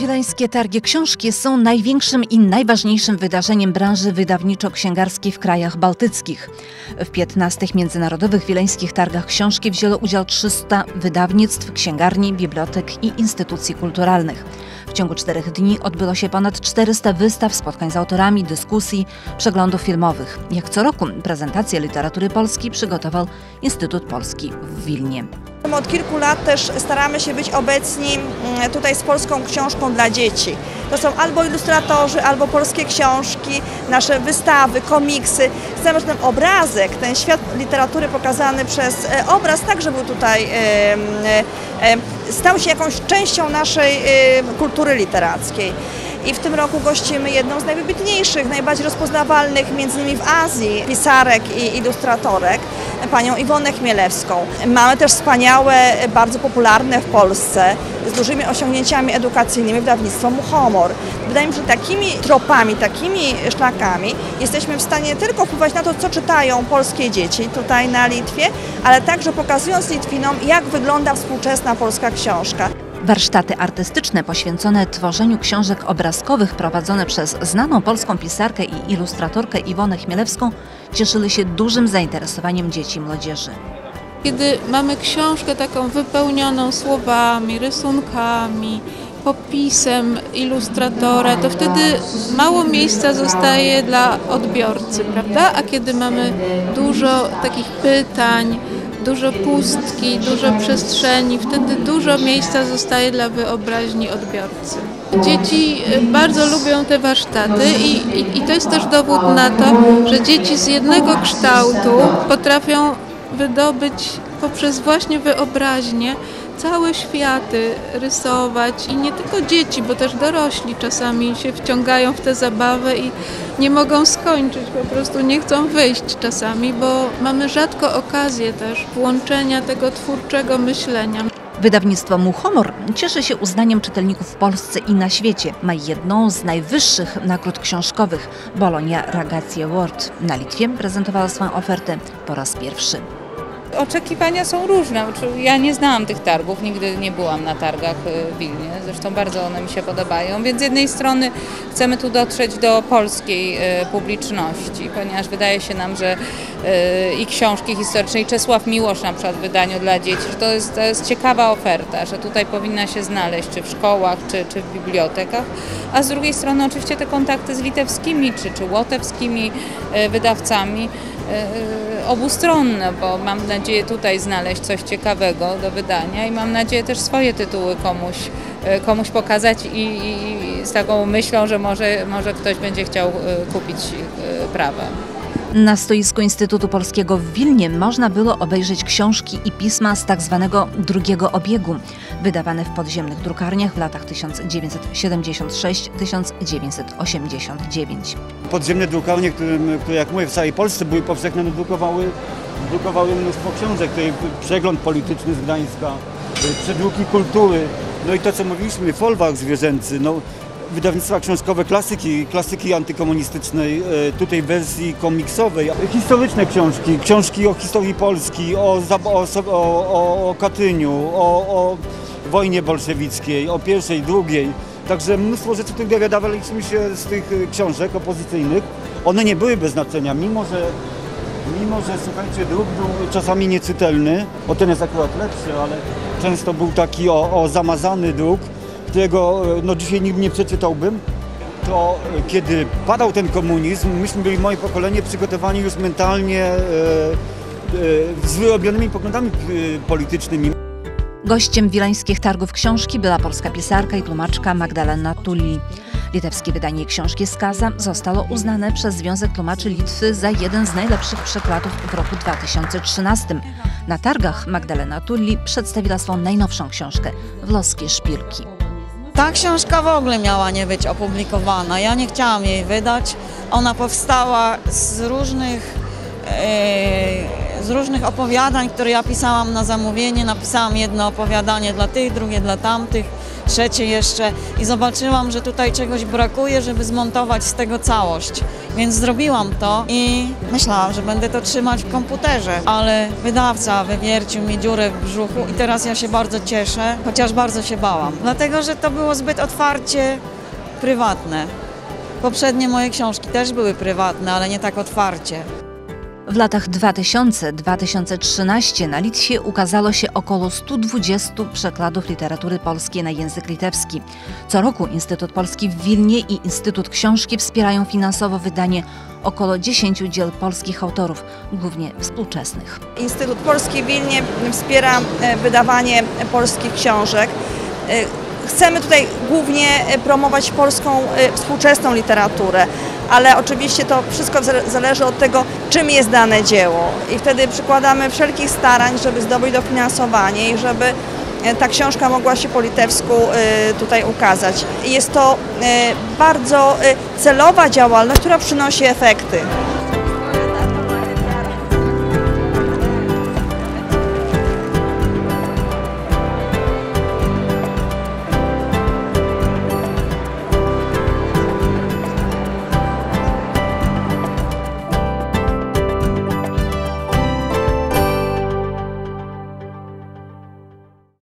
Wileńskie Targi Książki są największym i najważniejszym wydarzeniem branży wydawniczo-księgarskiej w krajach bałtyckich. W 15 międzynarodowych wileńskich targach książki wzięło udział 300 wydawnictw, księgarni, bibliotek i instytucji kulturalnych. W ciągu czterech dni odbyło się ponad 400 wystaw, spotkań z autorami, dyskusji, przeglądów filmowych. Jak co roku prezentację literatury polskiej przygotował Instytut Polski w Wilnie. Od kilku lat też staramy się być obecni mm, tutaj z polską książką dla dzieci. To są albo ilustratorzy, albo polskie książki, nasze wystawy, komiksy. Chcemy, żeby ten obrazek, ten świat literatury pokazany przez e, obraz także był tutaj, e, e, stał się jakąś częścią naszej kultury literackiej. I w tym roku gościmy jedną z najwybitniejszych, najbardziej rozpoznawalnych, między innymi w Azji, pisarek i ilustratorek, panią Iwonę Chmielewską. Mamy też wspaniałe, bardzo popularne w Polsce, z dużymi osiągnięciami edukacyjnymi wydawnictwo Muchomor. Wydaje mi się, że takimi tropami, takimi szlakami jesteśmy w stanie tylko wpływać na to, co czytają polskie dzieci tutaj na Litwie, ale także pokazując Litwinom, jak wygląda współczesna polska książka. Warsztaty artystyczne poświęcone tworzeniu książek obrazkowych prowadzone przez znaną polską pisarkę i ilustratorkę Iwonę Chmielewską cieszyły się dużym zainteresowaniem dzieci i młodzieży. Kiedy mamy książkę taką wypełnioną słowami, rysunkami, popisem ilustratora, to wtedy mało miejsca zostaje dla odbiorcy, prawda? A kiedy mamy dużo takich pytań, dużo pustki, dużo przestrzeni, wtedy dużo miejsca zostaje dla wyobraźni odbiorcy. Dzieci e, bardzo lubią te warsztaty i, i, i to jest też dowód na to, że dzieci z jednego kształtu potrafią wydobyć poprzez właśnie wyobraźnię całe światy rysować i nie tylko dzieci, bo też dorośli czasami się wciągają w tę zabawę i nie mogą skończyć, po prostu nie chcą wyjść czasami, bo mamy rzadko okazję też włączenia tego twórczego myślenia. Wydawnictwo Muchomor cieszy się uznaniem czytelników w Polsce i na świecie. Ma jedną z najwyższych nagród książkowych Bologna Ragazzi Award. Na Litwie prezentowała swoją ofertę po raz pierwszy. Oczekiwania są różne. Ja nie znałam tych targów, nigdy nie byłam na targach y, w Wilnie, zresztą bardzo one mi się podobają, więc z jednej strony chcemy tu dotrzeć do polskiej y, publiczności, ponieważ wydaje się nam, że y, i książki historyczne, i Czesław Miłosz na przykład w wydaniu dla dzieci, że to jest, to jest ciekawa oferta, że tutaj powinna się znaleźć, czy w szkołach, czy, czy w bibliotekach, a z drugiej strony oczywiście te kontakty z litewskimi, czy, czy łotewskimi wydawcami, obustronne, bo mam nadzieję tutaj znaleźć coś ciekawego do wydania i mam nadzieję też swoje tytuły komuś, e, komuś pokazać i, i z taką myślą, że może, może ktoś będzie chciał e, kupić e, prawa. Na stoisku Instytutu Polskiego w Wilnie można było obejrzeć książki i pisma z tak zwanego drugiego obiegu, wydawane w podziemnych drukarniach w latach 1976-1989. Podziemne drukarnie, które, które jak mówię w całej Polsce były powszechne, no, drukowały, drukowały mnóstwo książek, tutaj przegląd polityczny z Gdańska, przedłuki kultury, no i to co mówiliśmy, folwark zwierzęcy, no wydawnictwa książkowe klasyki, klasyki antykomunistycznej, e, tutaj w wersji komiksowej, historyczne książki, książki o historii Polski, o, o, o, o Katyniu, o, o wojnie bolszewickiej, o pierwszej, drugiej. Także mnóstwo rzeczy, które dowiadywaliśmy się z tych książek opozycyjnych. One nie były bez znaczenia, mimo że, mimo że słuchajcie, druk był czasami nieczytelny, bo ten jest akurat lepszy, ale często był taki o, o zamazany druk, którego e, no, dzisiaj nigdy nie przeczytałbym, to e, kiedy padał ten komunizm, myśmy byli, moje pokolenie, przygotowani już mentalnie e, e, z wyrobionymi poglądami politycznymi. Gościem wileńskich targów książki była polska pisarka i tłumaczka Magdalena Tulli. Litewskie wydanie książki Skaza zostało uznane przez Związek Tłumaczy Litwy za jeden z najlepszych przekładów w roku 2013. Na targach Magdalena Tulli przedstawiła swą najnowszą książkę Wloskie Szpilki. Ta książka w ogóle miała nie być opublikowana. Ja nie chciałam jej wydać. Ona powstała z różnych, e, z różnych opowiadań, które ja pisałam na zamówienie. Napisałam jedno opowiadanie dla tych, drugie dla tamtych, trzecie jeszcze i zobaczyłam, że tutaj czegoś brakuje, żeby zmontować z tego całość. Więc zrobiłam to i myślałam, że będę to trzymać w komputerze, ale wydawca wywiercił mi dziurę w brzuchu i teraz ja się bardzo cieszę, chociaż bardzo się bałam. Dlatego, że to było zbyt otwarcie prywatne. Poprzednie moje książki też były prywatne, ale nie tak otwarcie. W latach 2000-2013 na Litwie ukazało się około 120 przekładów literatury polskiej na język litewski. Co roku Instytut Polski w Wilnie i Instytut Książki wspierają finansowo wydanie około 10 dzieł polskich autorów, głównie współczesnych. Instytut Polski w Wilnie wspiera e, wydawanie polskich książek. E, Chcemy tutaj głównie e, promować polską współczesną literaturę, ale oczywiście to wszystko zale- zależy od tego, czym jest dane dzieło. I wtedy przykładamy wszelkich starań, żeby zdobyć dofinansowanie i żeby e, ta książka mogła się po litewsku e, tutaj ukazać. Jest to e, bardzo celowa działalność, która przynosi efekty.